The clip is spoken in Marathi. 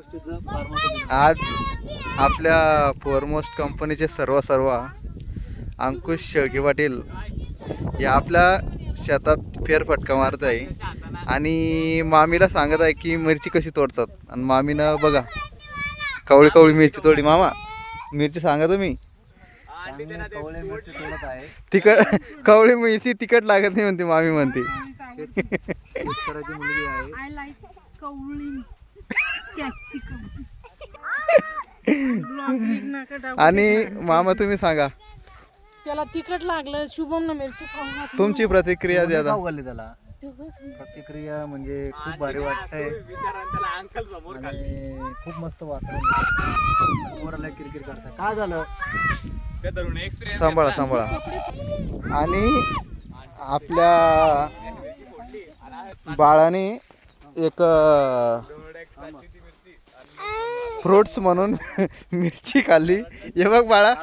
आज आपल्या फोरमोस्ट कंपनीचे सर्व सर्व अंकुश शेळके पाटील या आपल्या शेतात फेरफटका मारत आहे. आणि मामीला सांगत आहे की मिरची कशी तोडतात. आणि मामीनं बघा कवळी कवळी मिरची तोडी. मामा मिरची सांगा तुम्ही. चांगले कवळे मिरची तोडत आहे तिखट कवळी मिरची तिखट लागत नाही म्हणते मामी म्हणते आणि मामा तुम्ही सांगा. त्याला तिखट लागलं शुभम न मिरची खाऊन. तुमची प्रतिक्रिया द्या आता. त्याला. प्रतिक्रिया म्हणजे खूप भारी वाटतंय. आणि खूप मस्त किरकिर करतात काय झालं? सांभाळा सांभाळा. आणि आपल्या बाळाने एक फ्रुट्स म्हणून मिरची खाल्ली. हे बघ बाळा.